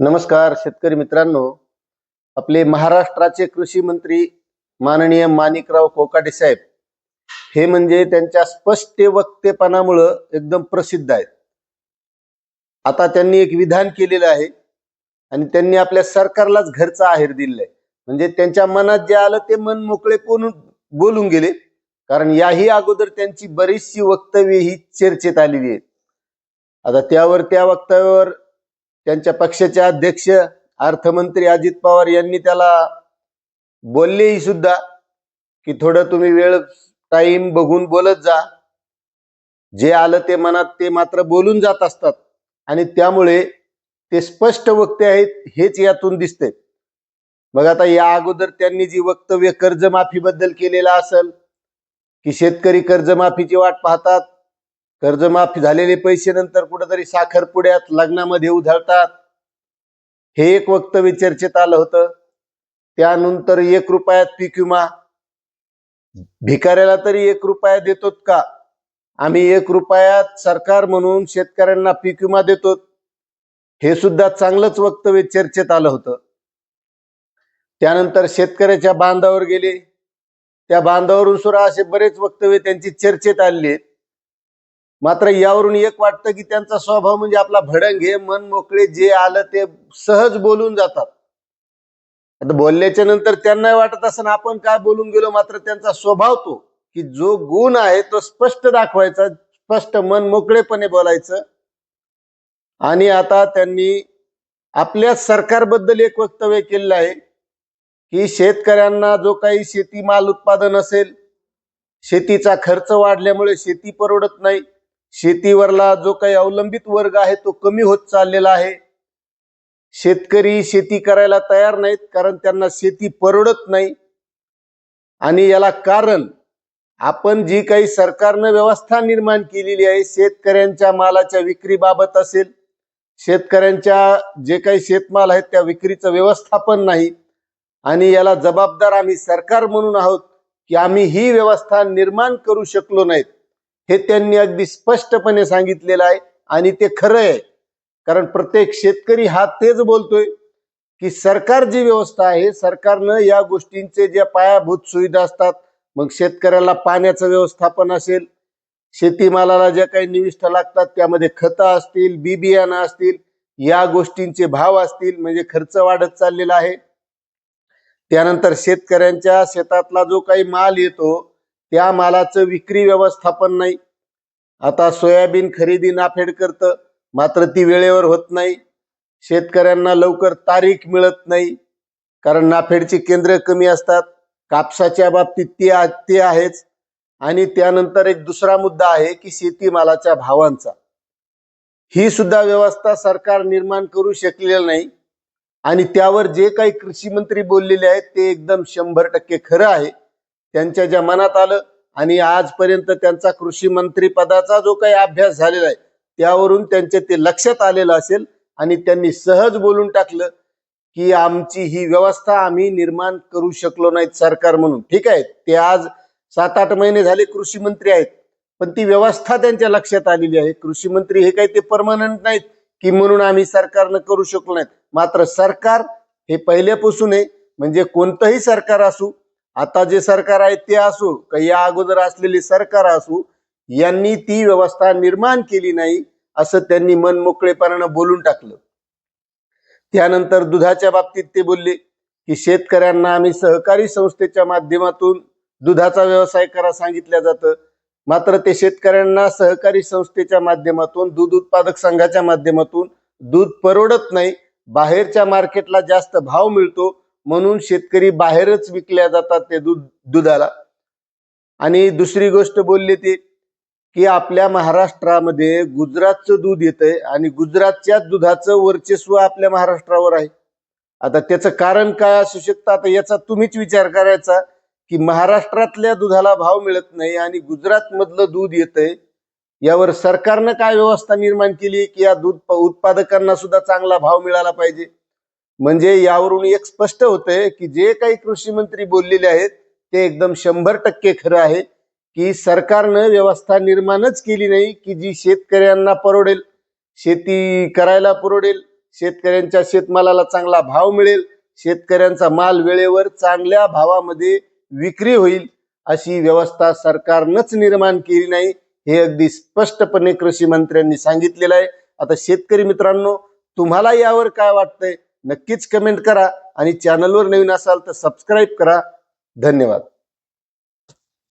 नमस्कार शेतकरी मित्रांनो. आपले महाराष्ट्राचे कृषी मंत्री माननीय माणिकराव कोकाटे साहेब हे म्हणजे त्यांच्या स्पष्ट वक्तेपणामुळं एकदम प्रसिद्ध आहेत. आता त्यांनी एक विधान केलेलं आहे आणि त्यांनी आपल्या सरकारलाच घरचा आहेर दिलेला आहे. म्हणजे त्यांच्या मनात जे आलं ते मन मोकळे कोण बोलून गेले? कारण याही अगोदर त्यांची बरीचशी वक्तव्य ही चर्चेत आलेली आहेत. आता त्यावर त्या वक्तव्यावर त्यांच्या पक्षाचे अध्यक्ष अर्थमंत्री अजित पवार यांनी त्याला बोललेही सुद्धा की थोडं तुम्ही वेळ टाइम बघून बोलत जा. जे आलं ते मनात ते मात्र बोलून जात असतात. आणि त्यामुळे ते स्पष्ट वक्ते आहेत हेच यातून दिसते मग आता या अगोदर त्यांनी जी वक्तव्य कर्जमाफीबद्दल केलेलं असेल की शेतकरी कर्जमाफीची वाट पाहतात कर्जमाफी झालेले पैसे नंतर कुठेतरी साखरपुड्यात लग्नामध्ये उधळतात. हे एक वक्तव्य चर्चेत आलं होतं. त्यानंतर एक रुपयात पीक विमा. भिकाऱ्याला तरी एक रुपया देतोत का? आम्ही एक रुपयात सरकार म्हणून शेतकऱ्यांना पीक विमा देतो हे सुद्धा चांगलंच वक्तव्य चर्चेत आलं होतं. त्यानंतर शेतकऱ्याच्या बांधावर गेले. त्या बांधावरून सुद्धा असे बरेच वक्तव्य त्यांची चर्चेत आलेली आहेत. मात्र यावरून एक वाटतं की त्यांचा स्वभाव म्हणजे आपला भडंग हे मन मोकळे जे आलं ते सहज बोलून जातात. आता बोलल्याच्या नंतर त्यांना वाटत असं आपण काय बोलून गेलो मात्र त्यांचा स्वभाव तो की जो गुण आहे तो स्पष्ट दाखवायचा स्पष्ट मन मोकळेपणे बोलायचं. आणि आता त्यांनी आपल्या सरकारबद्दल एक वक्तव्य केलेलं आहे की शेतकऱ्यांना जो काही शेतीमाल उत्पादन असेल शेतीचा खर्च वाढल्यामुळे शेती परवडत नाही. शेतीवरला जो काही अवलंबित वर्ग आहे तो कमी होत चाललेला आहे. शेतकरी शेती करायला तयार नाहीत कारण त्यांना शेती परवडत नाही. आणि याला कारण आपण जी काही सरकारनं व्यवस्था निर्माण केलेली आहे शेतकऱ्यांच्या मालाच्या विक्रीबाबत असेल शेतकऱ्यांच्या जे काही शेतमाल आहेत त्या विक्रीचं व्यवस्थापन नाही. आणि याला जबाबदार आम्ही सरकार म्हणून आहोत की आम्ही ही व्यवस्था निर्माण करू शकलो नाहीत. हे त्यांनी अगदी स्पष्टपणे सांगितलेलं आहे आणि ते खरं आहे. कारण प्रत्येक शेतकरी हा तेच बोलतोय की सरकार जी व्यवस्था आहे सरकारनं या गोष्टींचे ज्या पायाभूत सुविधा असतात मग शेतकऱ्याला पाण्याचं व्यवस्थापन असेल शेतीमालाला ज्या काही निविष्ठा लागतात त्यामध्ये खतं असतील बी बियाणं असतील या गोष्टींचे भाव असतील म्हणजे खर्च वाढत चाललेला आहे. त्यानंतर शेतकऱ्यांच्या शेतातला जो काही माल येतो त्या मालाचं विक्री व्यवस्थापन नाही. आता सोयाबीन खरेदी नाफेड करतं मात्र ती वेळेवर होत नाही. शेतकऱ्यांना लवकर तारीख मिळत नाही कारण नाफेडची केंद्र कमी असतात. कापसाच्या बाबतीत ते आ- ते आहेच. आणि त्यानंतर एक दुसरा मुद्दा आहे की शेतीमालाच्या भावांचा. ही सुद्धा व्यवस्था सरकार निर्माण करू शकलेलं नाही. आणि त्यावर जे काही कृषी मंत्री बोललेले आहेत ते एकदम शंभर टक्के खरं आहे. त्यांच्या ज्या मनात आलं आणि आजपर्यंत त्यांचा कृषी मंत्री पदाचा जो काही अभ्यास झालेला आहे त्यावरून त्यांच्या ते लक्षात आलेलं असेल आणि त्यांनी सहज बोलून टाकलं की आमची ही व्यवस्था आम्ही निर्माण करू शकलो नाहीत सरकार म्हणून. ठीक आहे ते आज सात आठ महिने झाले कृषी मंत्री आहेत पण ती व्यवस्था त्यांच्या लक्षात आलेली आहे. कृषी मंत्री हे काही ते परमनंट नाहीत की म्हणून आम्ही सरकारनं करू शकलो नाहीत. मात्र सरकार हे पहिल्यापासून आहे म्हणजे कोणतंही सरकार असू आता जे सरकार आहे ते असो का या अगोदर असलेले सरकार असू यांनी ती व्यवस्था निर्माण केली नाही असं त्यांनी मन मोकळेपणानं बोलून टाकलं. त्यानंतर दुधाच्या बाबतीत ते बोलले की शेतकऱ्यांना आम्ही सहकारी संस्थेच्या माध्यमातून दुधाचा व्यवसाय करा सांगितलं जातं. मात्र ते शेतकऱ्यांना सहकारी संस्थेच्या माध्यमातून दूध उत्पादक संघाच्या माध्यमातून दूध परवडत नाही. बाहेरच्या मार्केटला जास्त भाव मिळतो. म्हणून शेतकरी बाहेरच विकल्या जातात ते दूध दुधाला. आणि दुसरी गोष्ट बोलली ते की आपल्या महाराष्ट्रामध्ये गुजरातचं दूध येतंय आणि गुजरातच्याच दुधाचं वर्चस्व आपल्या महाराष्ट्रावर आहे. आता त्याचं कारण काय असू शकतं? आता याचा तुम्हीच विचार करायचा की महाराष्ट्रातल्या दुधाला भाव मिळत नाही आणि गुजरातमधलं दूध येतंय. यावर सरकारनं काय व्यवस्था निर्माण केली की या दूध उत्पादकांना सुद्धा चांगला भाव मिळाला पाहिजे? म्हणजे यावरून एक स्पष्ट होतंय की जे काही कृषी मंत्री बोललेले आहेत ते एकदम शंभर टक्के खरं आहे की सरकारनं व्यवस्था निर्माणच केली नाही की जी शेतकऱ्यांना परवडेल शेती करायला परवडेल शेतकऱ्यांच्या शेतमालाला चांगला भाव मिळेल शेतकऱ्यांचा माल वेळेवर चांगल्या भावामध्ये विक्री होईल अशी व्यवस्था सरकारनंच निर्माण केली नाही हे अगदी स्पष्टपणे कृषी मंत्र्यांनी सांगितलेलं आहे. आता शेतकरी मित्रांनो तुम्हाला यावर काय वाटतंय? नक्कीच कमेंट करा आणि चॅनलवर नवीन असाल तर सबस्क्राईब करा. धन्यवाद.